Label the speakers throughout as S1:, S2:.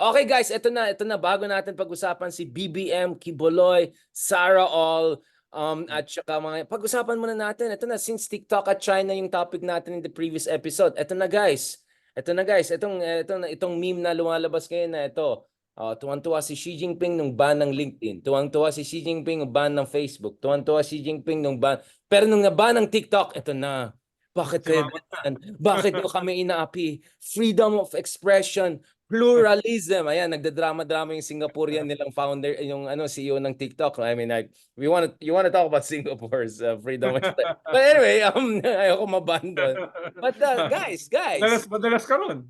S1: Okay guys, ito na, ito na bago natin pag-usapan si BBM, Kiboloy, Sarah All, um at saka mga pag-usapan muna natin. Ito na since TikTok at China yung topic natin in the previous episode. Ito na guys. Ito na guys, itong itong itong meme na lumalabas ngayon na ito. Uh, tuwang-tuwa si Xi Jinping nung ban ng LinkedIn. Tuwang-tuwa si Xi Jinping nung ban ng Facebook. Tuwang-tuwa si Xi Jinping nung ban. Pero nung naban ng TikTok, ito na. Bakit kayo ganyan? Bakit nyo kami inaapi? Freedom of expression, pluralism. Ayan, nagdadrama-drama yung Singaporean nilang founder, yung ano CEO ng TikTok. I mean, like, we want to, you want to talk about Singapore's uh, freedom of. But anyway, um, ayoko mabandon. But uh, guys, guys,
S2: Madalas, madalas ka ron.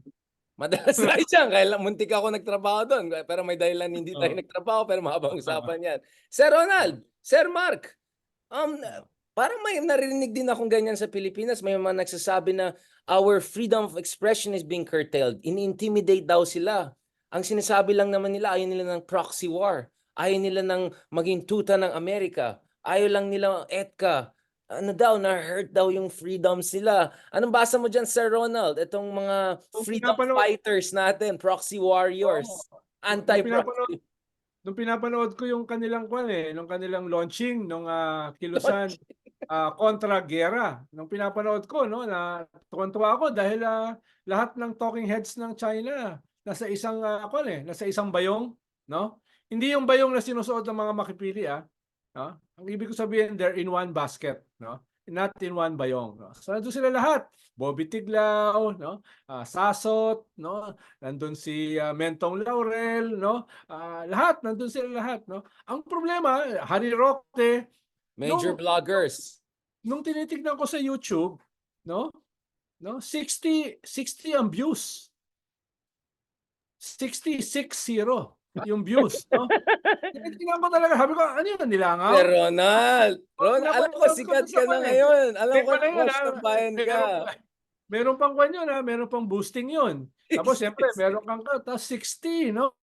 S1: Madalas tayo dyan. Kaya muntik ako nagtrabaho doon. Pero may dahilan hindi tayo nagtrabaho. Pero mahabang usapan yan. Sir Ronald, Sir Mark, um, parang may narinig din akong ganyan sa Pilipinas. May mga nagsasabi na our freedom of expression is being curtailed. Ini-intimidate daw sila. Ang sinasabi lang naman nila, ayaw nila ng proxy war. Ayaw nila ng maging tuta ng Amerika. Ayaw lang nila EDCA ano daw, na-hurt daw yung freedom sila. Anong basa mo dyan, Sir Ronald? Itong mga freedom
S2: pinapanood-
S1: fighters natin, proxy warriors,
S2: Oo.
S1: anti-proxy.
S2: Nung pinapanood ko yung kanilang kwan eh, nung kanilang launching nung ah, kilusan ah, kontra gera. Nung pinapanood ko no na tuwan-tuwa ako dahil ah, lahat ng talking heads ng China nasa isang uh, kwan eh, nasa isang bayong, no? Hindi yung bayong na sinusuot ng mga makipili ah. No? Ang ibig ko sabihin they're in one basket, no? Not in one bayong. No? So nandun sila lahat. Bobby Tiglao, no? Ah, Sasot, no? Nandun si ah, Mentong Laurel, no? Ah, lahat, nandun sila lahat, no? Ang problema, Harry Roque,
S1: Major
S2: No.
S1: bloggers.
S2: nung tinitignan ko sa YouTube, no? No, 60 60 ang views. 66 yung views, no? Tinitignan ko talaga, sabi ko, ano yun, nilangaw?
S1: Sir Ronald, Ronald, alam ko
S2: ko
S1: sikat
S2: sa
S1: ka na ngayon. Alam ko
S2: Teka na yun,
S1: watch
S2: ah.
S1: ng bayan ka.
S2: Meron, meron pang kwan yun, ha? meron pang boosting yun. Tapos siyempre, meron kang ka, tapos 60, no?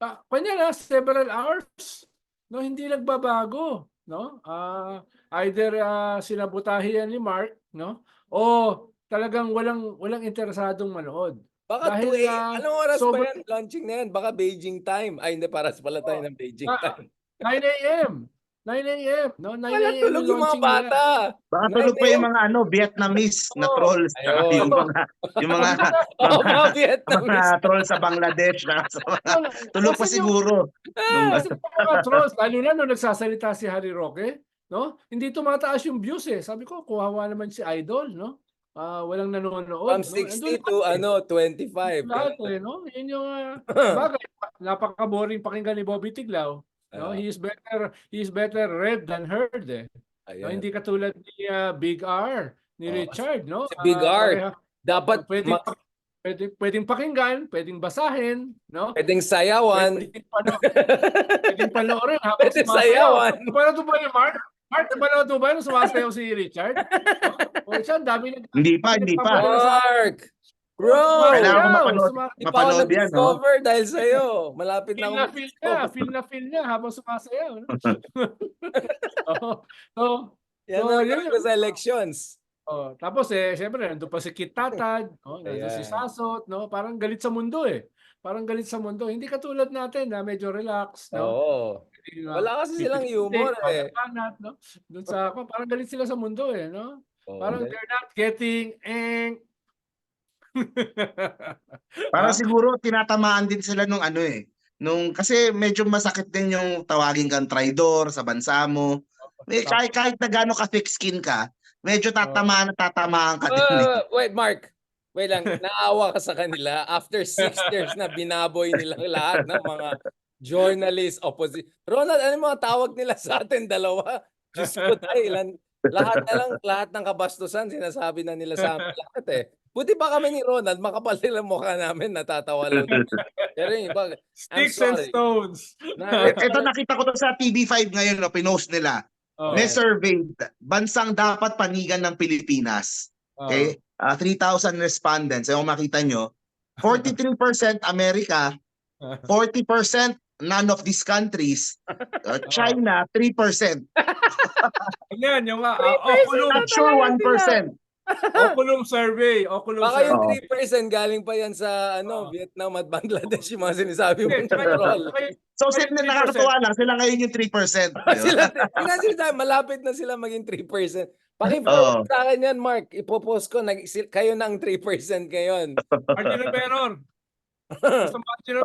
S2: Ah, kanya na, several hours. No, hindi nagbabago, no? Ah, either ah, sinabutahe yan ni Mark, no? O talagang walang walang interesadong manood.
S1: Baka
S2: Dahil,
S1: 2
S2: ah,
S1: Anong oras ba
S2: sobrang-
S1: yan? Launching na yan. Baka Beijing time. Ay, hindi. Paras pala tayo
S2: Oh.
S1: ng Beijing
S2: Ah,
S1: time.
S2: 9 a.m. 9 a.m. No, 9
S1: Wala
S2: a.m.
S1: tulog yung mga
S2: launching nila.
S1: bata.
S3: Baka tulog pa yung mga ano, Vietnamese na
S2: Oo.
S3: trolls. saka
S1: Ayun.
S3: yung mga, yung mga,
S1: Oh,
S3: mga,
S1: mga Vietnamese.
S3: mga trolls sa Bangladesh. Na,
S2: Wala.
S3: tulog pa
S2: Kasi yung-
S3: siguro. Nung,
S2: Kasi yung mga trolls, lalo na nung nagsasalita si Harry Roque, no? Hindi tumataas yung views eh. Sabi ko, kuhawa naman si Idol, no? Ah, walang nanonood.
S1: From
S2: no?
S1: 60
S2: Andun
S1: to
S2: lahat eh.
S1: ano, 25.
S2: Lahat eh, no? Yun yung, ah, bagay, napaka-boring pakinggan ni Bobby Tiglao. No? He is better, he is better read than heard eh. No? Hindi katulad ni ah, Big R, ni
S1: Oh,
S2: Richard, no?
S1: si Big
S2: Ah,
S1: R,
S2: pareha-
S1: Dapat
S2: pwedeng,
S1: ma-
S2: pwedeng, pwedeng pakinggan, pwedeng basahin, no?
S1: pwedeng sayawan.
S2: Pwedeng, pano- pwedeng panoorin habang
S1: Pwedeng sayawan.
S2: Napanood mo ba ni Mark? Mark, napanood mo ba nung sumasayaw si Richard? o, o siya, dami nag-
S3: hindi pa, hindi pa.
S1: Mark! Bro!
S3: Kailangan ko mapanood.
S1: Hindi pa ako
S3: Mapanood yan, no?
S1: nag-discover dahil sa'yo. Malapit na
S2: Feel
S1: ako
S2: na feel niya, feel na feel niya habang sumasayaw. No? Oo. so,
S1: Yan
S2: So,
S1: ang
S2: yun
S1: gawin ko sa elections.
S2: oh, tapos eh, siyempre, nandun pa si Kit Tatad, no? nandun si
S1: Ayan.
S2: Sasot, no? parang galit sa mundo eh. Parang galit sa mundo. Hindi katulad natin na medyo relax. No?
S1: Oo.
S2: Ah,
S1: Wala kasi silang humor eh.
S2: banat, no? Doon sa ako, parang galit sila sa mundo eh, no?
S1: Oo,
S2: Parang
S1: dahil-
S2: they're not getting eh
S3: Para
S2: Ah?
S3: siguro tinatamaan din sila nung ano eh. Nung, kasi medyo masakit din yung tawagin kang traidor sa bansa mo. Eh, kahit, kahit na gano'n ka thick skin ka, medyo tatamaan at tatamaan ka din. eh.
S1: Uh, wait, Mark. Wait lang, naawa ka sa kanila after six years na binaboy nilang lahat ng mga journalist, opposition. Ronald, ano yung mga tawag nila sa atin dalawa? Diyos ko tayo, ilan, lahat na lang, lahat ng kabastusan, sinasabi na nila sa amin lahat eh. Buti pa kami ni Ronald, makapal nila mukha namin, natatawa lang. Pero yung iba,
S2: sticks and stones.
S1: na,
S3: Eh, Ito nakita ko to sa TV5 ngayon, no, pinost nila.
S2: Oh,
S3: May survey, bansang dapat panigan ng Pilipinas.
S2: oh.
S3: Okay? Ah, 3,000 respondents. Kung makita nyo, 43% Amerika, 40% none of these countries, uh, China 3%,
S2: Yan, yung uh, uh,
S1: percent
S3: not sure 1%.
S2: Oculum survey. Oculum
S1: Baka yung
S2: survey.
S1: 3% galing pa yan sa ano,
S2: Oo.
S1: Vietnam at Bangladesh yung mga sinasabi mo.
S3: So, sila
S2: 3%.
S3: nakakatuwa lang. Sila ngayon yung 3%. di ba?
S1: sila, sinasabi, malapit na sila maging 3%.
S3: Oo.
S1: Paki-forward sa akin yan, Mark. Ipopost ko, nag, kayo na ang 3% ngayon.
S2: Margin of sila.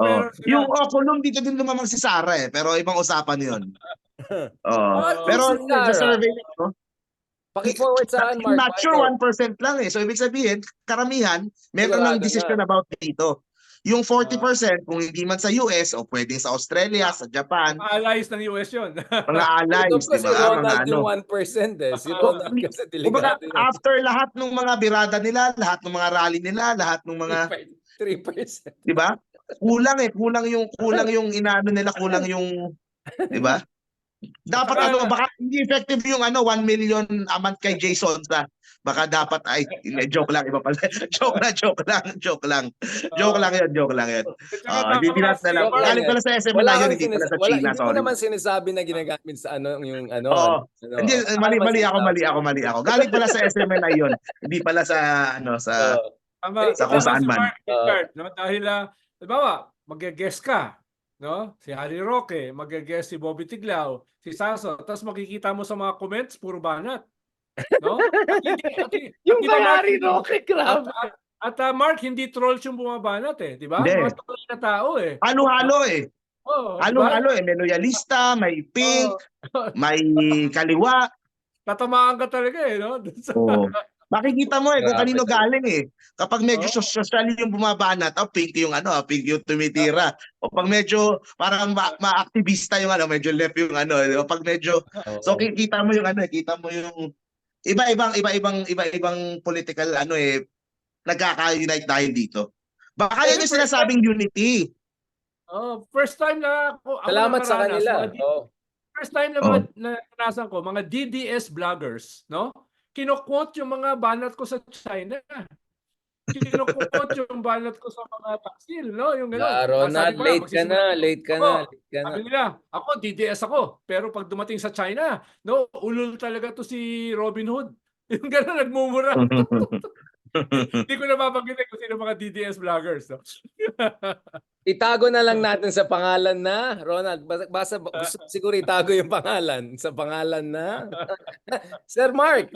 S3: Yung Oculum, dito din lumamang si Sarah eh. Pero ibang usapan yun. Oo.
S1: Oh,
S3: Pero
S1: si
S3: sa survey no?
S1: Paki-forward sa akin, Mark.
S3: not sure
S1: Bakit?
S3: 1% lang eh. So ibig sabihin, karamihan, meron ng decision about dito. Yung 40% kung hindi man sa US o pwedeng sa Australia, sa Japan,
S2: Mga allies ng US yun.
S3: mga allies, di
S1: si
S3: ba? Mga
S1: Ronald
S3: ano.
S1: yung 1% eh. Si Ronald kasi yan.
S3: after lahat ng mga birada nila, lahat ng mga rally nila, lahat ng mga,
S1: 3%.
S3: di ba? Kulang eh, kulang yung kulang yung inaano nila, kulang yung, di ba? Dapat
S2: Saka-
S3: ano, baka hindi effective yung ano 1 million a month kay Jason sa baka dapat ay hindi, joke lang iba pala. joke lang, joke lang, joke lang. Joke lang 'yan, joke lang 'yan. Ah, hindi pinas na lang. Galing pala sa SM
S1: Wala
S3: na yun, hindi pala sa
S1: wala,
S3: China,
S1: hindi mo
S3: sorry.
S1: naman sinasabi na ginagamit sa ano yung ano.
S3: Oo.
S1: ano,
S3: Hindi,
S1: ano
S3: mali, mali ako, mali ako, mali ako. Galing pala sa SMNI yun. Hindi pala sa, ano, sa.
S2: Tama,
S1: Eh,
S3: sa kung saan man.
S2: Mark Rickard, no? Dahil, uh, halimbawa, mag-guess ka, no? Si Harry Roque, mag-guess si Bobby Tiglao, si Sasso, tapos makikita mo sa mga comments, puro banat. No? At hindi- at hindi- at
S1: Yung kay Harry Roque,
S2: At,
S1: grabe.
S2: at, at, uh, Mark, hindi trolls yung bumabanat eh, di ba?
S3: Hindi.
S2: Mga trolls na tao eh.
S3: halo-halo eh.
S2: Oh,
S3: Halo-halo eh. May loyalista, may pink, may kaliwa.
S2: Tatamaan ka talaga eh, no?
S3: Oo. Makikita mo eh kung kanino galing eh. Kapag medyo sos- social yung bumabanat, oh, pink yung ano, ah, pink yung tumitira. O pag medyo parang ma- ma-aktivista yung ano, medyo left yung ano. O pag medyo So ki- kita mo yung ano, eh, kita mo yung iba-ibang iba-ibang iba-ibang political ano eh nagkaka-unite dahil dito. Baka yan yung sinasabing unity.
S2: Oh, first time na ako, ako
S1: Salamat sa
S2: nakaranas,
S1: kanila.
S2: mga
S1: Oo.
S2: First time na
S3: Oh.
S2: mga naranasan ko, mga DDS vloggers, no? Kino-quote yung mga banat ko sa China. Kino-quote yung banat ko sa mga taksil, no? Yung gano'n.
S1: Ah, Ronald,
S2: ko
S1: late ka na, late ka na, late ka na.
S2: Sabi nila, ako DDS ako, pero pag dumating sa China, no, ulul talaga to si Robin Hood. Yung gano'n, nagmumura. Hindi ko napapagkitin kung sino mga DDS vloggers. No?
S1: Itago na lang natin sa pangalan na, Ronald, basta, basta gusto ko siguro itago yung pangalan. Sa pangalan na. Sir Mark,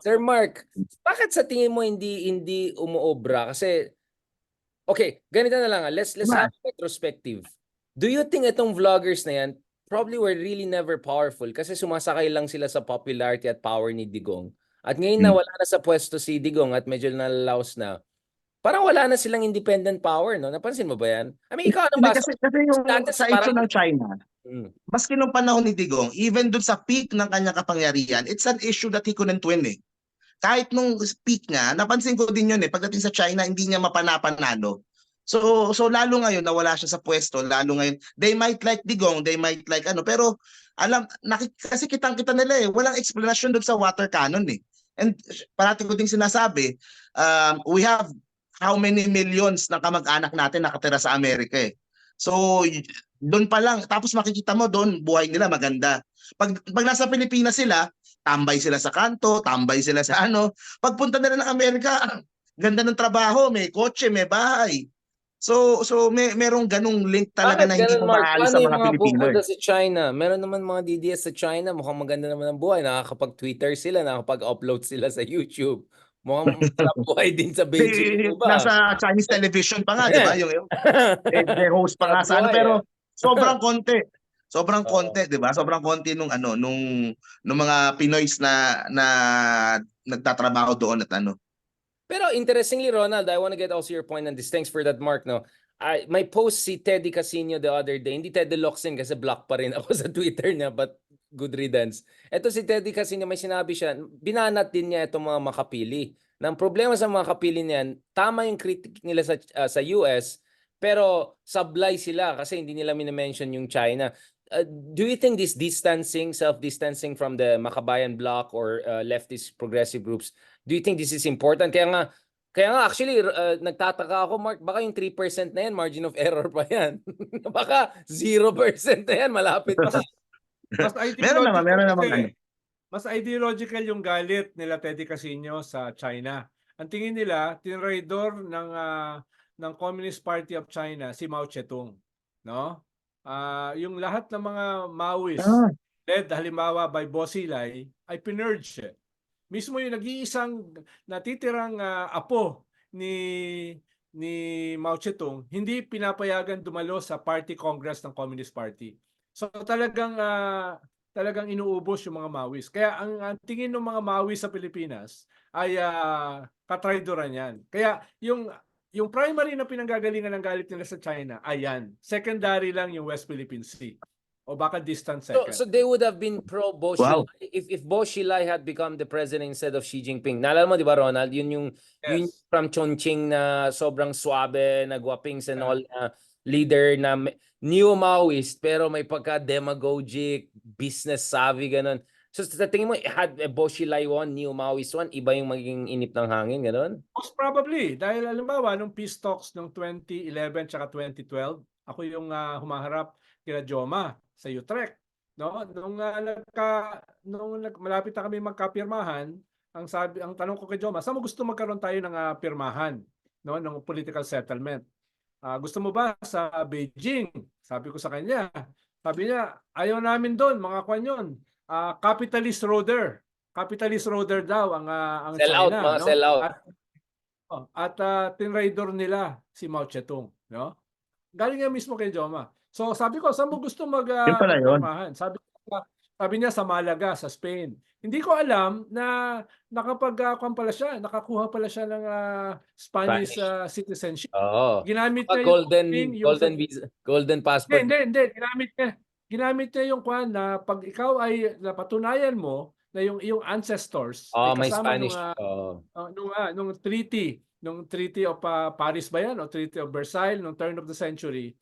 S1: Sir Mark, bakit sa tingin mo hindi hindi umuobra? Kasi, okay, ganito na lang. ah. Let's, let's
S3: Ma-
S1: have a retrospective. Do you think itong vloggers na yan probably were really never powerful kasi sumasakay lang sila sa popularity at power ni Digong. At ngayon na
S3: Hmm.
S1: wala na sa pwesto si Digong at medyo nalalaos na, parang wala na silang independent power, no? Napansin mo ba yan? I mean, ikaw anong basa?
S3: kasi, kasi yung
S1: Dati
S3: sa
S1: parang-
S3: issue ng China,
S1: Mm.
S3: maski nung panahon ni Digong, even dun sa peak ng kanyang kapangyarihan, it's an issue that he couldn't win eh. Kahit nung peak nga, napansin ko din yun eh, pagdating sa China, hindi niya mapanapanalo. So, so lalo ngayon nawala siya sa pwesto, lalo ngayon, they might like Digong, they might like ano, pero alam, nakik- kasi kitang-kita nila eh, walang explanation dun sa water cannon eh. And parati ko ding sinasabi, um, we have how many millions ng kamag-anak natin nakatira sa Amerika eh. So, doon pa lang, tapos makikita mo doon, buhay nila maganda. Pag, pag nasa Pilipinas sila, tambay sila sa kanto, tambay sila sa ano. Pagpunta nila ng Amerika, ganda ng trabaho, may kotse, may bahay. So, so may merong ganung link talaga
S1: Bakit
S3: na hindi
S1: Paano
S3: sa
S1: yung
S3: mga Pilipino.
S1: pupunta
S3: eh.
S1: sa China? Meron naman mga DDS sa China, mukhang maganda naman ang buhay. Nakakapag-Twitter sila, nakakapag-upload sila sa YouTube. Mukhang buhay din sa Beijing. Di ba?
S3: Nasa Chinese television pa nga, di ba? Yung, yung eh, may host pa nga sa ano, pero sobrang konti. Sobrang konti, 'di ba? Sobrang konti nung ano, nung nung mga Pinoys na na nagtatrabaho doon at ano.
S1: Pero interestingly, Ronald, I want to get also your point on this. Thanks for that, Mark. No, I, may post si Teddy Casino the other day. Hindi Teddy Locsin kasi block pa rin ako sa Twitter niya, but good riddance. Ito si Teddy Casino, may sinabi siya, binanat din niya itong mga makapili. Nang problema sa mga kapili niyan, tama yung critic nila sa ah, sa US, pero sablay sila kasi hindi nila minimension yung China. Uh, do you think this distancing, self-distancing from the Makabayan bloc or uh, leftist progressive groups Do you think this is important? Kaya nga, kaya nga actually, uh, nagtataka ako, Mark, baka yung 3% na yan, margin of error pa yan. baka 0% na yan, malapit na.
S2: Mas
S3: Meron naman, meron naman
S2: eh. mas ideological yung galit nila Teddy Casino sa China. Ang tingin nila, tinraidor ng ah, ng Communist Party of China si Mao Zedong, no? Ah, yung lahat ng mga Maoist
S3: Ah.
S2: led halimbawa by Bosilay ay pinurge. Mismo yung nag-iisang natitirang ah, apo ni ni Mao Zedong hindi pinapayagan dumalo sa Party Congress ng Communist Party. So talagang ah, talagang inuubos yung mga Maoist. Kaya ang, ang tingin ng mga Maoist sa Pilipinas ay uh, katraidoran yan. Kaya yung yung primary na pinanggagalingan ng galit nila sa China, ayan. Secondary lang yung West Philippine Sea. O baka distant
S1: So,
S2: second.
S1: so they would have been pro Bo
S3: Wow.
S1: Xilai if if Bo Xilai had become the president instead of Xi Jinping. Naalala mo 'di ba Ronald, yun yung yun
S2: Yes.
S1: from Chongqing na sobrang suabe, nagwapings and
S2: Yeah.
S1: all na leader na me- neo-Maoist pero may pagka demagogic, business savvy ganun. So sa tingin mo had eh, Bo Xilai won, neo-Maoist one, iba yung magiging inip ng hangin ganun?
S2: Most probably. Dahil halimbawa, nung peace talks noong 2011 tsaka 2012, ako yung ah, humaharap kila Joma sa Utrecht. No? Nung, ah, nagka, nung nag, malapit na kami magkapirmahan, ang sabi ang tanong ko kay Joma, saan mo gusto magkaroon tayo ng ah, pirmahan no ng political settlement? Ah, gusto mo ba sa Beijing? Sabi ko sa kanya. Sabi niya, ayaw namin doon, mga kwan yun. Ah, capitalist roader. Capitalist roader daw ang ah, ang
S1: Sell out,
S2: China,
S1: mga
S2: no?
S1: sell out.
S2: At, oh, at ah, tinraidor nila si Mao Zedong, no? Galing nga mismo kay Joma. So sabi ko, saan mo gusto mag ah,
S3: Yun pala yun.
S2: magpirmahan? Sabi niya, sabi niya sa Malaga, sa Spain. Hindi ko alam na nakapag ah, kwan pala siya, nakakuha pala siya ng ah, Spanish,
S1: Spanish.
S2: ah, citizenship.
S1: Oo.
S2: Ginamit
S1: Ah,
S2: niya yung
S1: golden
S2: thing, yung
S1: golden visa, golden passport.
S2: hindi, hindi. Ginamit niya. Ginamit niya yung kwan na pag ikaw ay napatunayan mo na yung yung ancestors
S1: Oh,
S2: ay
S1: may
S2: kasama
S1: Spanish.
S2: nung, ah,
S1: Oo.
S2: uh, nung, ah, nung treaty, nung Treaty of ah, Paris ba yan o Treaty of Versailles nung turn of the century,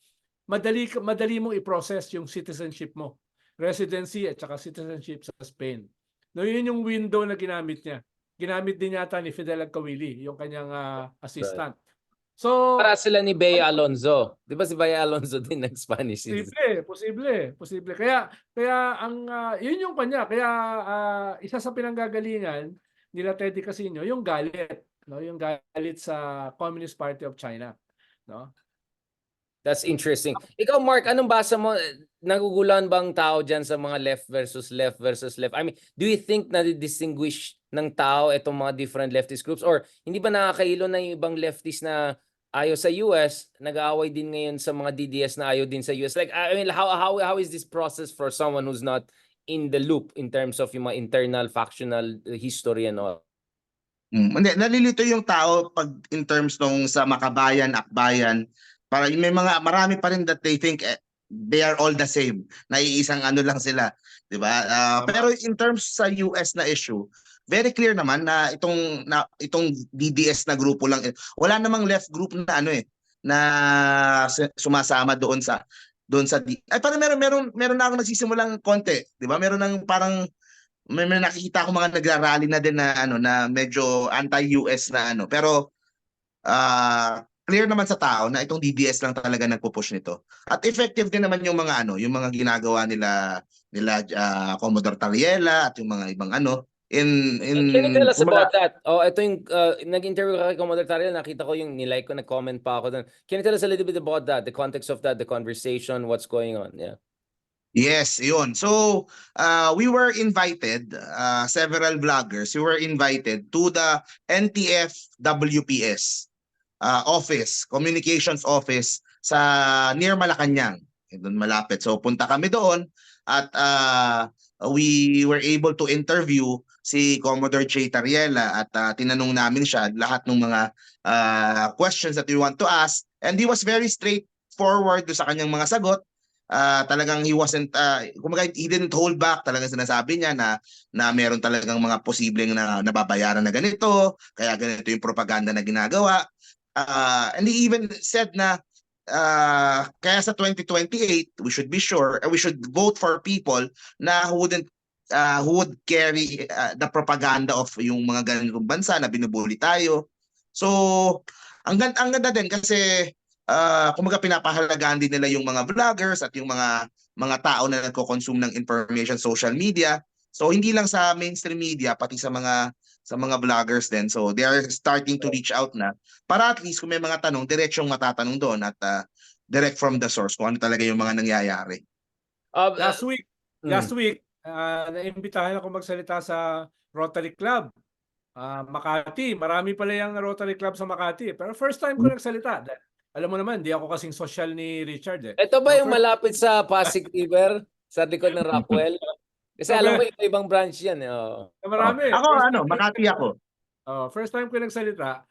S2: madali madali mong i-process yung citizenship mo, residency at saka citizenship sa Spain. No, yun yung window na ginamit niya. Ginamit din yata ni Fidel Agcawili, yung kanyang ah, assistant. So,
S1: Para sila ni Bea Alonzo. 'Di ba si Bea Alonzo din nag-Spanish?
S2: Posible, posible, posible. Kaya kaya ang ah, 'yun yung kanya. Kaya ah, isa sa pinanggagalingan nila Teddy Casino yung galit, no? Yung galit sa Communist Party of China, no?
S1: That's interesting. Ikaw, Mark, anong basa mo? Nagugulan bang tao dyan sa mga left versus left versus left? I mean, do you think na distinguish ng tao itong mga different leftist groups? Or hindi ba nakakailo na yung ibang leftist na ayaw sa US, nag-aaway din ngayon sa mga DDS na ayaw din sa US? Like, I mean, how, how, how is this process for someone who's not in the loop in terms of yung mga internal factional uh, history and all?
S3: Mm, nalilito yung tao pag in terms nung sa makabayan, akbayan, para may mga marami pa rin that they think eh, they are all the same. Naiisang ano lang sila, 'di ba?
S2: Tama.
S3: pero in terms sa US na issue, very clear naman na itong na itong DDS na grupo lang eh, wala namang left group na ano eh na su- sumasama doon sa doon sa ay parang meron meron meron na ako nagsisimulang konti, 'di ba? Meron nang parang may, may nakikita ko mga nagrarally na din na ano na medyo anti-US na ano pero ah clear naman sa tao na itong DDS lang talaga nagpo-push nito. At effective din naman yung mga ano, yung mga ginagawa nila nila ah, Commodore Tariela at yung mga ibang ano in in
S1: Can you tell us about that? Oh, ito yung uh, nag-interview ka kay Commodore Tariel, nakita ko yung nilike ko, nag-comment pa ako doon. Can you tell us a little bit about that, the context of that, the conversation, what's going on? Yeah.
S3: Yes, yun. So, uh, we were invited, uh, several vloggers, we were invited to the NTF WPS uh, office, communications office sa near Malacanang. Eh, Doon malapit. So, punta kami doon at uh, we were able to interview si Commodore J. Tariela at uh, tinanong namin siya lahat ng mga uh, questions that we want to ask. And he was very straightforward do sa kanyang mga sagot ah talagang he wasn't uh, kumbaga he didn't hold back talagang sinasabi niya na na meron talagang mga posibleng na nababayaran na ganito kaya ganito yung propaganda na ginagawa Ah, and he even said na ah, kaya sa 2028 we should be sure uh, we should vote for people na who wouldn't ah, who would carry ah, the propaganda of yung mga ganitong bansa na binubuli tayo. So ang ganda, ang ganda din kasi ah kumaga pinapahalagaan din nila yung mga vloggers at yung mga mga tao na nagko-consume ng information social media. So hindi lang sa mainstream media pati sa mga sa mga vloggers din. So they are starting to reach out na para at least kung may mga tanong, diretsong matatanong doon at ah, direct from the source kung ano talaga yung mga nangyayari.
S1: Uh,
S2: Last week,
S1: mm.
S2: last week, ah, naimbitahan ako magsalita sa Rotary Club. Ah, Makati, marami pala yung Rotary Club sa Makati. Pero first time ko nagsalita. Dahil Alam mo naman, di ako kasing social ni Richard eh.
S1: Ito ba yung malapit sa Pasig River? Sa likod ng Rockwell? Kasi alam mo, iba-ibang branch yan. Eh. oo.
S2: Marami.
S3: Ako
S2: First
S3: ano, Makati ako.
S2: Oh, first time ko nagsalita.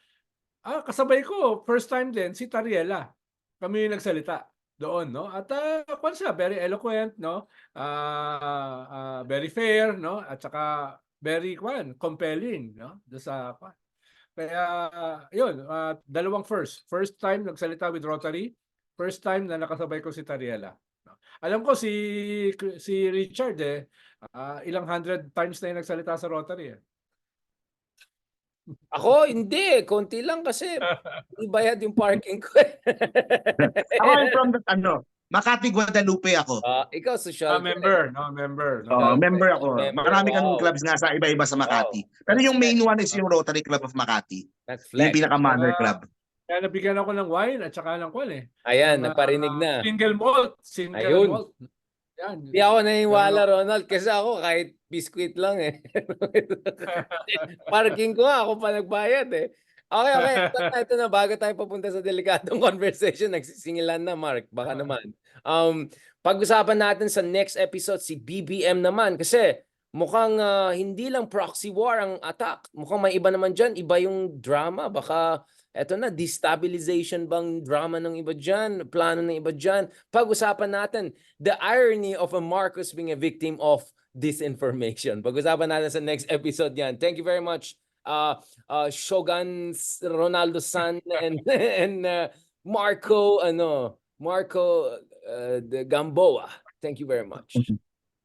S2: Ah, kasabay ko, first time din si Tariela. Kami yung nagsalita doon, no? At uh, kwan siya, very eloquent, no? Ah, ah, very fair, no? At saka very kwan, compelling, no? Do sa kwan. Kaya yun, ah, dalawang first. First time nagsalita with Rotary, first time na nakasabay ko si Tariela. Alam ko si si Richard eh, ah, ilang hundred times na yung nagsalita sa Rotary. Eh.
S1: Ako, hindi. Konti lang kasi ibayad yung parking ko. eh.
S3: Ako I'm from the, ano, Makati Guadalupe ako.
S1: Ah, ikaw, social.
S2: Ah, member, no, member. No?
S1: Okay.
S3: member ako.
S1: Member,
S3: Marami kang
S1: wow.
S3: clubs nga sa iba-iba sa Makati. Pero yung main one is yung Rotary Club of Makati.
S1: That's
S3: Yung
S1: flex.
S3: pinaka-mother
S2: Ah,
S3: club.
S2: Kaya nabigyan ako ng wine at saka ng kwan eh.
S1: Ayan,
S2: Ng,
S1: nagparinig
S2: ah,
S1: na.
S2: Single malt. Single
S1: Ayun.
S2: malt. Yan.
S1: Hindi ako naniniwala, Ronald, kasi ako kahit biskuit lang eh. Parking ko nga, ako pa nagbayad eh. Okay, okay. Ito na, ito na. Bago tayo papunta sa delikadong conversation, nagsisingilan na, Mark. Baka naman. Um, pag-usapan natin sa next episode si BBM naman kasi mukhang ah, hindi lang proxy war ang attack. Mukhang may iba naman dyan. Iba yung drama. Baka eto na, destabilization bang drama ng iba dyan? Plano ng iba dyan? Pag-usapan natin the irony of a Marcos being a victim of disinformation. Pag-usapan natin sa next episode yan. Thank you very much, uh, uh, Shogun Ronaldo San and and uh, Marco ano Marco uh, Gamboa. Thank you very much.